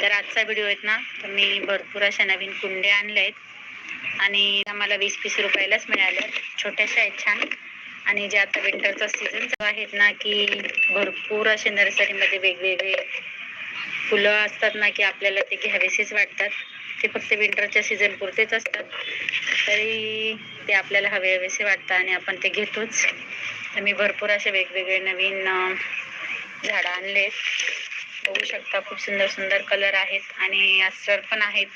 तर आजचा व्हिडिओ आहेत ना तर मी भरपूर अशा नवीन कुंड्या आणल्या आहेत. आणि आम्हाला वीस पीस रुपयालाच मिळाल्या छोट्याशा आहेत छान. आणि जे आता विंटरचा सीझन आहेत ना की भरपूर असे नर्सरीमध्ये वेगवेगळे फुलं असतात ना की आपल्याला ते घ्यावेसेच वाटतात. ते फक्त विंटरच्या सीझन पुरतेच असतात. तरी ते आपल्याला हवे हवेसे वाटतं आणि आपण ते घेतोच. तर मी भरपूर असे वेगवेगळे नवीन झाडं आणले आहेत. बघू शकता. खूप सुंदर सुंदर कलर आहेत आणि असर पण आहेत.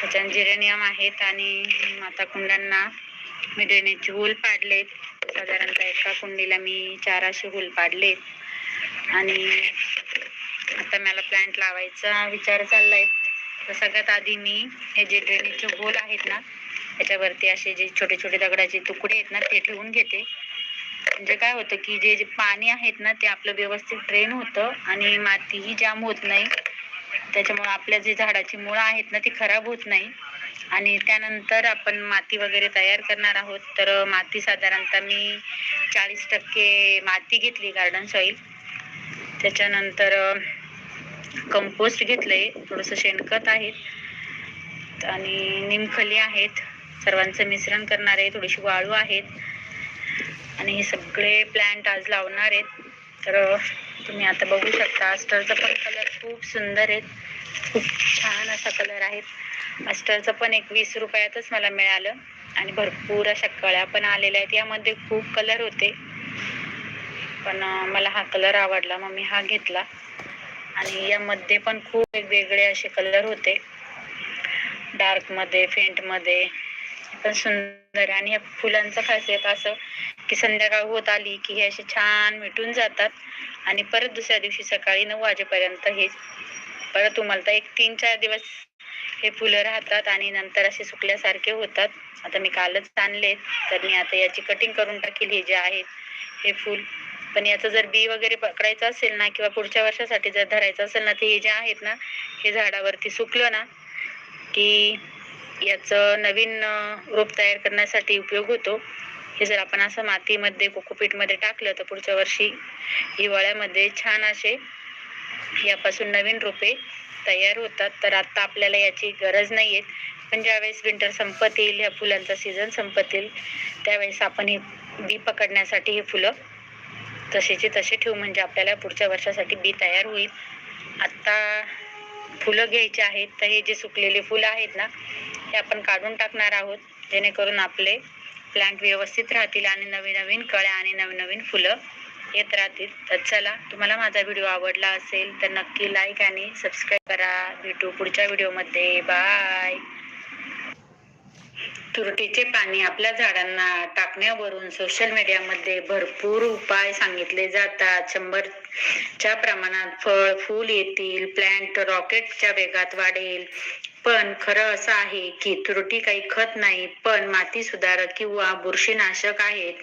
त्याच्यात जिरेनियम आहेत आणि माता कुंडांना मी ड्रेनेजचे हुल पाडलेत साधारणतः एका कुंडीला मी चार असे पाडले. पाडलेत आणि आता मला प्लांट लावायचा विचार चाललाय. तर सगळ्यात आधी मी हे जे ड्रेनेजचे होल आहेत ना त्याच्यावरती असे जे छोटे छोटे दगडाचे तुकडे आहेत ना ते ठेवून घेते. म्हणजे काय होतं की जे जे पाणी आहेत ना ते आपलं व्यवस्थित ड्रेन होतं आणि मातीही जाम होत नाही. त्याच्यामुळे आपल्या जे झाडाची मुळं आहेत ना ती खराब होत नाही. आणि त्यानंतर आपण माती वगैरे तयार करणार आहोत. तर माती साधारणतः मी चाळीस टक्के माती घेतली गार्डन सॉईल त्याच्यानंतर कंपोस्ट घेतलंय. थोडंसं शेणखत आहेत. आणि निमखली आहेत. सर्वांचं मिश्रण करणार आहे. थोडीशी वाळू आहेत. आणि हे सगळे प्लांट आज लावणार आहेत. तर तुम्ही आता बघू शकता अस्टरचा पण कलर खूप सुंदर आहेत. खूप छान असा कलर आहेत अस्टरचं पण एक वीस रुपयातच मला मिळालं. आणि भरपूर अशा कळ्या पण आलेल्या आहेत. यामध्ये खूप कलर होते. पण मला हा कलर आवडला मग मी हा घेतला. आणि यामध्ये पण खूप वेगवेगळे असे कलर होते. डार्कमध्ये फेंटमध्ये पण सुंदर. आणि या फुलांचं खासियत असं की संध्याकाळ होत आली की हे असे छान मिटून जातात. आणि परत दुसऱ्या दिवशी सकाळी नऊ वाजेपर्यंत हे परत तुम्हाला एक तीन चार दिवस हे फुलं राहतात आणि नंतर असे सुकल्यासारखे होतात. आता मी कालच आणले तर मी आता याची कटिंग करून टाकेल हे जे आहेत हे फुल. पण याचं जर बी वगैरे पकडायचं असेल ना किंवा पुढच्या वर्षासाठी जर धरायचं असेल ना ते हे जे आहेत ना हे झाडावरती सुकलं ना की याचं नवीन रोप तयार करण्यासाठी उपयोग होतो. हे जर आपण असं मातीमध्ये कोकोपीटमध्ये टाकलं तर पुढच्या वर्षी हिवाळ्यामध्ये छान असे यापासून नवीन रोपे तयार होतात. तर आता आपल्याला याची गरज नाही आहे पण ज्यावेळेस विंटर संपत येईल ह्या फुलांचा सीझन संपत येईल त्यावेळेस आपण हे बी पकडण्यासाठी हे फुलं तसेचे तसे ठेवू. म्हणजे आपल्याला पुढच्या वर्षासाठी बी तयार होईल. आत्ता फुलं घ्यायची आहेत तर हे जे सुकलेले फुलं आहेत ना ते आपण काढून टाकणार आहोत जेणेकरून आपले प्लांट व्यवस्थित राहतील आणि नवीन नवीन कळ्या आणि नवीन नवीन फुलं येत राहतील. तर चला तुम्हाला माझा व्हिडिओ आवडला असेल तर नक्की लाईक आणि सबस्क्राईब करा. भेटू पुढच्या व्हिडिओमध्ये. बाय तुरटीचे पाणी आपल्या झाडांना टाकण्यावरून सोशल मीडियामध्ये भरपूर उपाय सांगितले जातात. शंभरच्या प्रमाणात फळ फूल येतील प्लॅन्ट रॉकेटच्या वेगात वाढेल. पण खरं असं आहे की त्रुटी काही खत नाही पण माती सुधारक किंवा बुरशीनाशक आहेत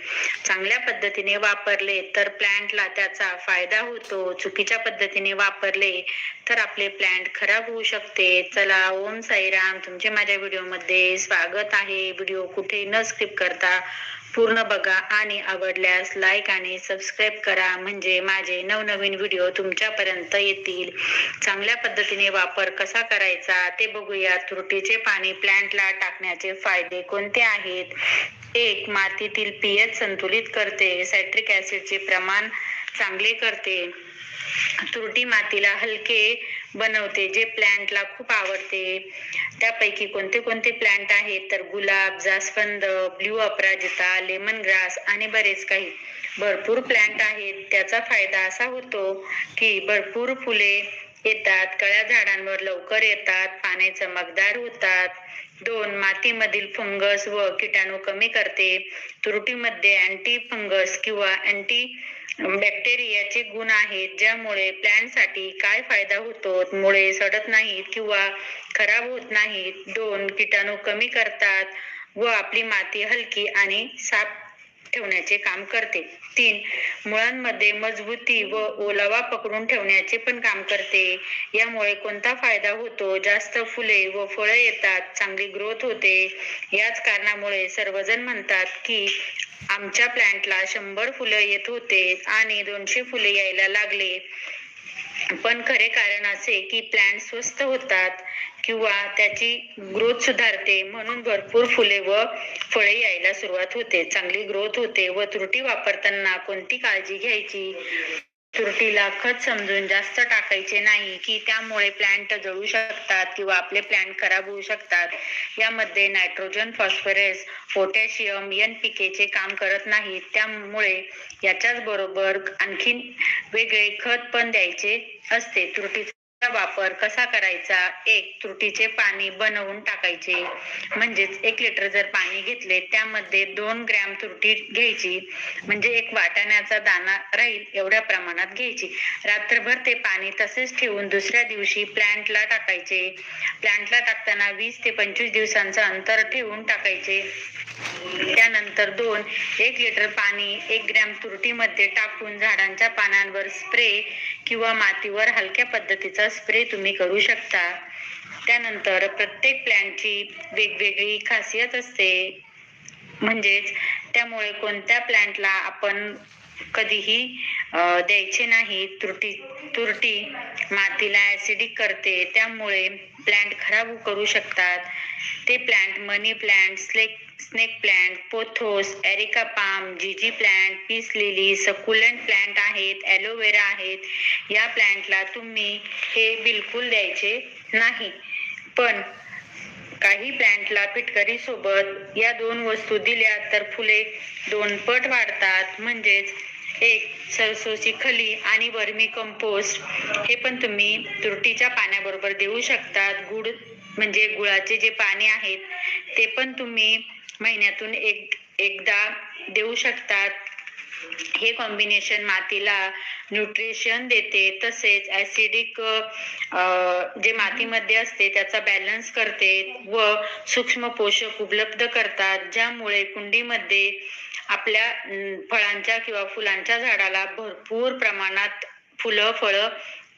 चांगल्या पद्धतीने वापरले तर प्लांटला त्याचा फायदा होतो. चुकीच्या पद्धतीने वापरले तर आपले प्लांट खराब होऊ शकते. चला ओम साईराम. तुमचे माझ्या व्हिडिओमध्ये स्वागत आहे. व्हिडिओ कुठे न स्किप करता पूर्ण बघा आणि आवडल्यास लाईक आणि सबस्क्राईब करा. म्हणजे माझे नवनवीन व्हिडिओ तुमच्यापर्यंत येतील. चांगल्या पद्धतीने वापर कसा करायचा ते बघूया. तुरटीचे पाणी प्लांटला टाकण्याचे फायदे कोणते आहेत? एक मातीतील पीएच संतुलित करते. सायट्रिक ऍसिडचे प्रमाण चांगले करते. तुरटी मातीला हलके बनवते जे प्लांटला खूप आवडते. त्यापैकी कोणते कोणते प्लांट आहेत तर गुलाब जास्वंद ब्ल्यू अपराजिता लेमन ग्रास आणि बरेच काही. भरपूर प्लांट आहेत. त्याचा फायदा असा होतो की भरपूर फुले येतात कळ्या झाडांवर लवकर येतात पाने चमकदार होतात. दोन मातीमधील फंगस व किटाणू कमी करते. तुरटीमध्ये अँटी फंगस किंवा अँटी बॅक्टेरियाचे गुण आहेत ज्यामुळे प्लॅनसाठी काय फायदा होतो? मुळे सडत नाहीत किंवा खराब होत नाहीत. दोन किटाणू कमी करतात व आपली माती हलकी आणि साफ ठेवण्याचे काम करते. तीन मुळांमध्ये मजबूती व ओलावा पकडून ठेवण्याचे पण काम करते. यामुळे कोणता फायदा होतो? जास्त फुले व फळं येतात चांगली ग्रोथ होते. याच कारणामुळे सर्वजण म्हणतात की आमच्या प्लांटला शंभर फुलं येत होते आणि दोनशे फुले यायला लागले. पण खरे कारण असे की प्लांट स्वस्त होतात. किंवा त्याची ग्रोथ सुधारते म्हणून भरपूर फुले व फळे यायला सुरुवात होते. चांगली ग्रोथ होते व त्रुटी वापरताना कोणती काळजी घ्यायची? तुरटीला खत समजून जास्त टाकायचे नाही की त्यामुळे प्लांट जळू शकतात किंवा आपले प्लांट खराब होऊ शकतात. यामध्ये नायट्रोजन फॉस्फरस पोटॅशियम एन पिकेचे काम करत नाहीत. त्यामुळे याच्याच बरोबर आणखीन वेगळे खत पण द्यायचे असते. त्रुटीचा वापर कसा करायचा? एक त्रुटीचे पाणी बनवून टाकायचे. म्हणजेच एक लिटर जर पाणी घेतले त्यामध्ये दोन ग्रॅम तुरटी घ्यायची. म्हणजे एक वाटाण्याचा दाना राहील एवढ्या प्रमाणात घ्यायची. रात्रभर ते पाणी तसेच ठेवून दुसऱ्या दिवशी प्लांटला टाकायचे. प्लांटला टाकताना वीस ते पंचवीस दिवसांचं अंतर ठेवून टाकायचे. त्यानंतर दोन एक लिटर पाणी एक ग्रॅम तुरटीमध्ये टाकून झाडांच्या पानांवर स्प्रे किंवा मातीवर हलक्या पद्धतीचा स्प्रे तुम्ही करू शकता. त्यानंतर प्रत्येक प्लॅन्टची वेगवेगळी खासियत असते. म्हणजेच त्यामुळे कोणत्या प्लॅन्टला आपण कधीही द्यायचे नाही तुरटी तुरटी मातीला ऍसिडिक करते त्यामुळे प्लांट खराब करू शकतात. ते plant money plant slack snake plant pothos areca palm जीजी plant peace lily succulent plant आहेत ॲलोवेरा आहेत. या प्लांटला तुम्ही हे बिलकुल द्यायचे नाही. पण काही प्लांटला पिटकरी सोबत या दोन वस्तू दिल्या तर फुले दोन पट वाढतात. म्हणजेच एक सरसोची खली आणि वर्मी कंपोस्ट हे पण तुम्ही तुरटीच्या पाण्याबरोबर देऊ शकतात. गुड म्हणजे गुळाचे जे पाणी आहेत ते पण तुम्ही महिन्यातून एक एकदा देऊ शकतात. हे कॉम्बिनेशन मातीला न्यूट्रिशन देते. तसेच ऍसिडिक जे मातीमध्ये असते त्याचा बॅलन्स करते व सूक्ष्म पोषक उपलब्ध करतात. ज्यामुळे कुंडीमध्ये आपल्या फळांच्या किंवा फुलांच्या झाडाला भरपूर प्रमाणात फुलं फळं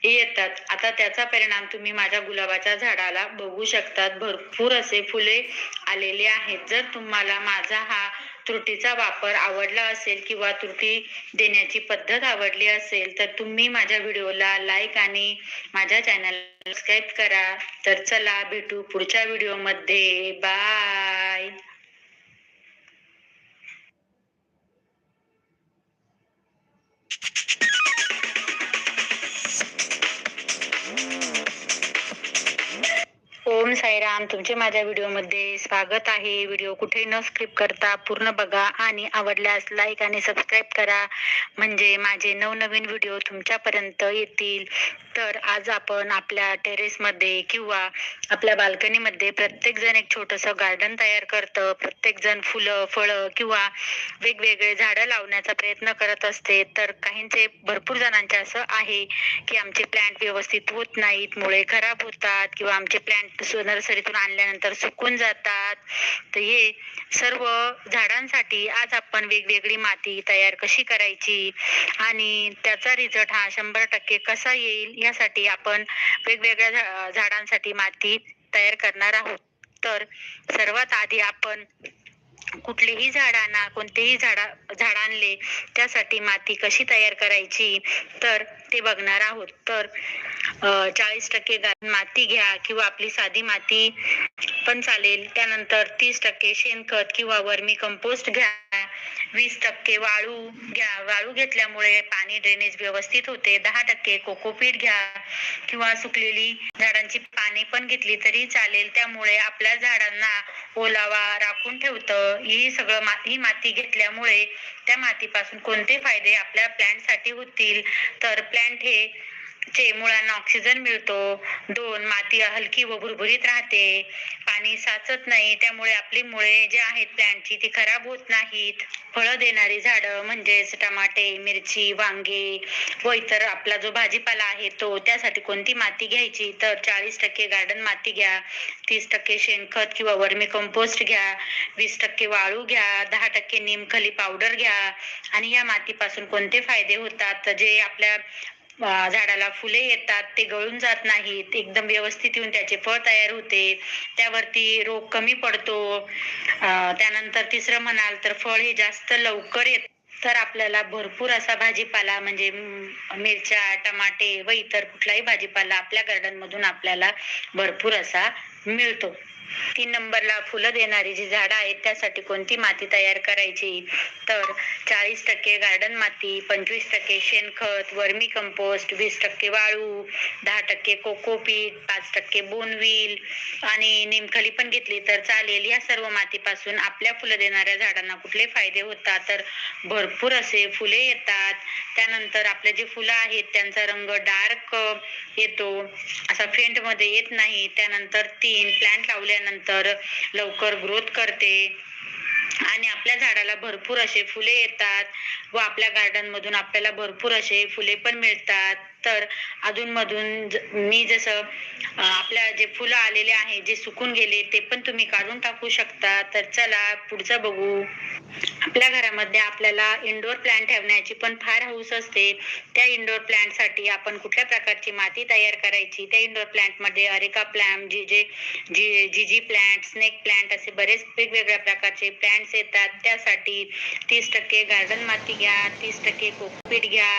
येतात. आता त्याचा परिणाम तुम्ही माझ्या गुलाबाच्या झाडाला बघू शकतात. भरपूर असे फुले आलेले आहेत. जर तुम्हाला माझा हा त्रुटीचा वापर आवडला असेल किंवा त्रुटी देण्याची पद्धत आवडली असेल तर तुम्ही माझ्या व्हिडिओला लाईक आणि माझ्या चॅनल सबस्क्राईब करा. तर चला भेटू पुढच्या व्हिडिओमध्ये बाय ओम तुमचे माझ्या व्हिडिओमध्ये स्वागत आहे. व्हिडिओ कुठे न स्क्रिप करता पूर्ण बघा आणि आवडल्यास लाईक आणि सबस्क्राईब करा. म्हणजे माझे नवनवीन व्हिडिओ तुमच्यापर्यंत येतील. तर आज आपण आपल्या टेरेसमध्ये किंवा आपल्या बाल्कनीमध्ये प्रत्येकजण एक छोटंसं गार्डन तयार करतं. प्रत्येकजण फुलं फळं किंवा वेगवेगळे झाडं लावण्याचा प्रयत्न करत असते. तर काहींचे भरपूर जणांचे असं आहे की आमचे प्लॅन्ट व्यवस्थित होत नाहीत मुळे खराब होतात किंवा आमचे प्लॅन्ट नर्सरी नर्सरीतून आणल्यानंतर सुकून जातात. तर हे सर्व झाडांसाठी आज आपण वेगवेगळी माती तयार कशी करायची आणि त्याचा रिझल्ट हा शंभर टक्के कसा येईल यासाठी आपण वेगवेगळ्या झाडांसाठी माती तयार करणार आहोत. तर सर्वात आधी आपण कुठलीही झाडांना कोणतेही झाडा झाड आणले त्यासाठी माती कशी तयार करायची? तर ते बघणार आहोत. तर चाळीस टक्के माती घ्या किंवा आपली साधी माती पण चालेल. त्यानंतर तीस टक्के शेणखत किंवा वर्मी कंपोस्ट घ्या. वीस टक्के वाळू घ्या. वाळू घेतल्यामुळे पाणी ड्रेनेज व्यवस्थित होते. दहा टक्के कोकोपीट घ्या किंवा सुकलेली झाडांची पाने पण घेतली तरी चालेल. त्यामुळे आपल्या झाडांना ओलावा राखून ठेवतं. ही सगळं ही माती घेतल्यामुळे त्या मातीपासून कोणते फायदे आपल्या प्लांटसाठी होतील? तर प्लांट हे चे मुळांना ऑक्सिजन मिळतो दोन माती हलकी व भुरभुरीत राहते पाणी साचत नाही त्यामुळे आपली मुळे जे आहेत प्लॅनची ती खराब होत नाहीत. फळं देणारी झाडं म्हणजेच टमाटे मिरची वांगे व इतर आपला जो भाजीपाला आहे तो त्यासाठी कोणती माती घ्यायची? तर चाळीस टक्के गार्डन माती घ्या तीस टक्के शेणखत किंवा वर्मी कंपोस्ट घ्या वीस टक्के वाळू घ्या दहा टक्के निमखली पावडर घ्या. आणि या मातीपासून कोणते फायदे होतात? जे आपल्या झाडाला फुले येतात ते गळून जात नाहीत एकदम व्यवस्थित येऊन त्याचे फळ तयार होते त्यावरती रोग कमी पडतो. त्यानंतर तिसरं म्हणाल तर फळ हे जास्त लवकर येत तर आपल्याला भरपूर असा भाजीपाला म्हणजे मिरच्या टमाटे व इतर कुठलाही भाजीपाला आपल्या गार्डन मधून आपल्याला भरपूर असा मिळतो. तीन नंबरला फुलं देणारी जी झाडं आहेत त्यासाठी कोणती माती तयार करायची? तर चाळीस टक्के गार्डन माती पंचवीस टक्के शेणखत वर्मी कंपोस्ट वीस टक्के वाळू दहा टक्के कोकोपीट पाच टक्के बोनविल आणि निमखली पण घेतली तर चालेल. या सर्व मातीपासून आपल्या फुलं देणाऱ्या झाडांना कुठले फायदे होतात? तर भरपूर असे फुले येतात. त्यानंतर आपले जे फुलं आहेत त्यांचा रंग डार्क येतो. असा फेंटमध्ये येत नाही. त्यानंतर तीन प्लांट लावल्यानंतर लवकर ग्रोथ करते. आणि आपल्या झाडाला भरपूर असे फुले येतात व आपल्या गार्डन मधून आपल्याला भरपूर असे फुले पण मिळतात. तर अधून मधून मी जसं आपल्या जे फुलं आलेले आहे जे सुकून गेले ते पण तुम्ही काढून टाकू शकता. तर चला पुढचं बघू. आपल्या घरामध्ये आपल्याला इंडोर प्लांट ठेवण्याची पण फार हौस असते. त्या इंडोर प्लांटसाठी आपण कुठल्या प्रकारची माती तयार करायची? त्या इंडोर प्लांटमध्ये अरेका प्लांट जी जे जी Z Z plant snake plant असे बरेच वेगवेगळ्या प्रकारचे प्लांट्स येतात. त्यासाठी तीस टक्के गार्डन माती घ्या तीस टक्के कोकोपीट घ्या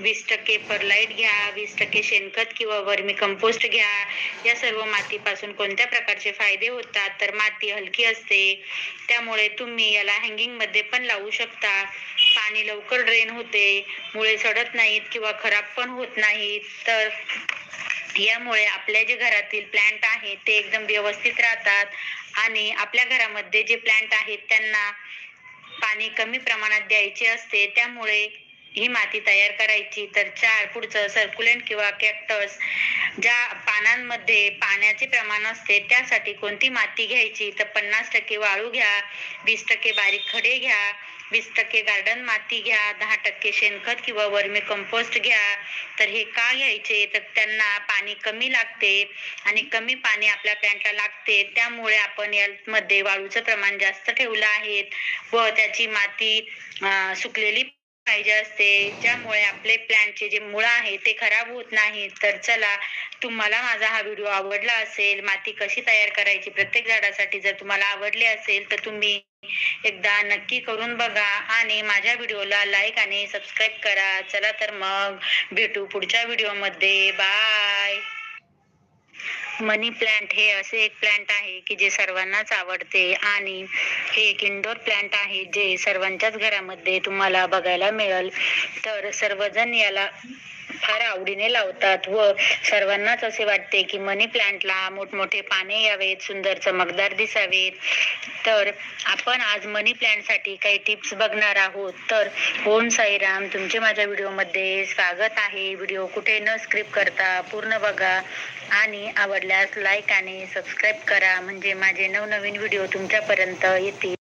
वीस टक्के परलाईट घ्या. वीस टक्के शेणखत किंवा वर्मी कंपोस्ट घ्या. या सर्व मातीपासून कोणत्या प्रकारचे फायदे होतात? तर माती हलकी असते. त्यामुळे तुम्ही याला हँगिंगमध्ये पण लावू शकता. पाणी लवकर ड्रेन होते. मुळे सडत नाहीत किंवा खराब पण होत नाहीत. तर यामुळे आपल्या जे घरातील प्लांट आहेत ते एकदम व्यवस्थित राहतात. आणि आपल्या घरामध्ये जे प्लांट आहेत त्यांना पाणी कमी प्रमाणात द्यायचे असते. त्यामुळे ही माती तयार करायची तर चार पुढचं सर्क्युलेंट किंवा कॅक्टस ज्या पानांमध्ये पाण्याचे प्रमाण असते त्यासाठी कोणती माती घ्यायची? तर पन्नास टक्के वाळू घ्या वीस टक्के बारीक खडे घ्या वीस टक्के गार्डन माती घ्या दहा टक्के शेणखत किंवा वर्मी कंपोस्ट घ्या. तर हे का घ्यायचे? तर त्यांना पाणी कमी लागते आणि कमी पाणी आपल्या प्लांटला लागते. त्यामुळे आपण यामध्ये वाळूचं प्रमाण जास्त ठेवलं आहे व त्याची माती सुकलेली पाहिजे असते. ज्यामुळे आपले प्लॅनचे जे मुळं आहे ते खराब होत नाही तर चला तुम्हाला माझा हा व्हिडिओ आवडला असेल माती कशी तयार करायची प्रत्येक झाडासाठी जर तुम्हाला आवडले असेल तर तुम्ही एकदा नक्की करून बघा आणि माझ्या व्हिडिओला लाईक आणि सबस्क्राईब करा. चला तर मग भेटू पुढच्या व्हिडिओमध्ये बाय मनी प्लांट हे असे एक प्लांट आहे की जे सर्वांनाच आवडते आणि हे एक इंडोर प्लांट आहे जे सर्वांच्याच घरामध्ये तुम्हाला बघायला मिळेल. तर सर्वजण याला फार आवडीने लावतात व सर्वांनाच असे वाटते की मनी प्लांटला मोठमोठे पाने यावेत सुंदर चमकदार दिसावेत. तर आपण आज मनी प्लांटसाठी काही टिप्स बघणार आहोत. तर ओम साईराम तुमचे माझ्या व्हिडिओमध्ये स्वागत आहे. व्हिडिओ कुठे न स्क्रिप्ट करता पूर्ण बघा आणि आवडल्यास लाईक आणि सबस्क्राईब करा. म्हणजे माझे नवनवीन व्हिडिओ तुमच्यापर्यंत येतील.